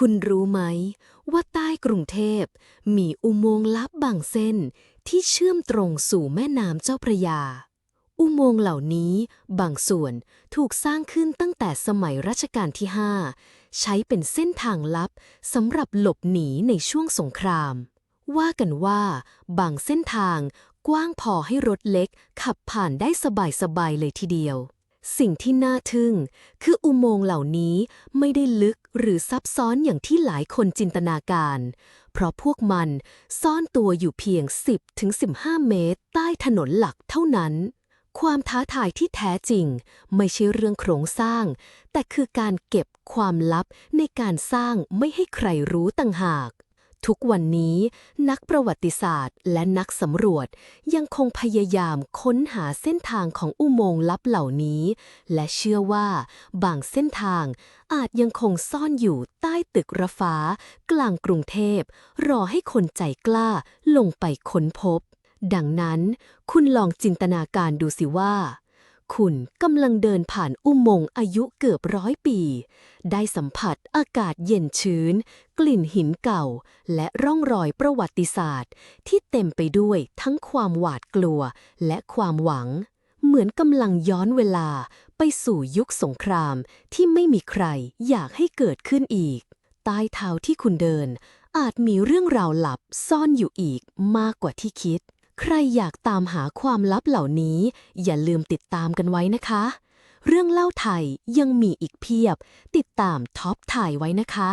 คุณรู้ไหม ว่าใต้กรุงเทพ มีอุโมงค์ลับบางเส้นที่เชื่อมตรงสู่แม่น้ำเจ้าพระยา อุโมงค์เหล่านี้บางส่วนถูกสร้างขึ้นตั้งแต่สมัยรัชกาลที่ 5 ใช้เป็นเส้นทางลับสำหรับหลบหนีในช่วงสงคราม ว่ากันว่า บางเส้นทางกว้างพอให้รถเล็กขับผ่านได้สบายๆเลยทีเดียว สิ่งที่น่าทึ่ง คืออุโมงค์เหล่านี้ไม่ได้ลึกหรือซับซ้อนอย่างที่หลายคนจินตนาการ เพราะพวกมันซ่อนตัวอยู่เพียง 10-15 เมตร ใต้ถนนหลักเท่านั้น ความท้าทายที่แท้จริง ไม่ใช่เรื่องโครงสร้าง แต่คือการเก็บความลับในการสร้างไม่ให้ใครรู้ต่างหาก ทุกวันนี้นักประวัติศาสตร์ และนักสำรวจยังคงพยายามค้นหาเส้นทางของอุโมงค์ลับเหล่านี้ และเชื่อว่าบางเส้นทางอาจยังคงซ่อนอยู่ใต้ตึกระฟ้า กลางกรุงเทพ รอให้คนใจกล้าลงไปค้นพบ ดังนั้นคุณลองจินตนาการดูสิว่า คุณกำลังเดินผ่านอุโมงค์อายุเกือบร้อยปี ได้สัมผัสอากาศเย็นชื้น กลิ่นหินเก่า และร่องรอยประวัติศาสตร์ ที่เต็มไปด้วยทั้งความหวาดกลัวและความหวัง เหมือนกำลังย้อนเวลาไปสู่ยุคสงครามที่ไม่มีใครอยากให้เกิดขึ้นอีก ใต้เท้าที่คุณเดินอาจมีเรื่องราวลับซ่อนอยู่อีกมากกว่าที่คิด ใครอยากตามหาความลับเหล่านี้ อย่าลืมติดตามกันไว้นะคะ เรื่องเล่าไทยยังมีอีกเพียบ ติดตามท็อปไทยไว้นะคะ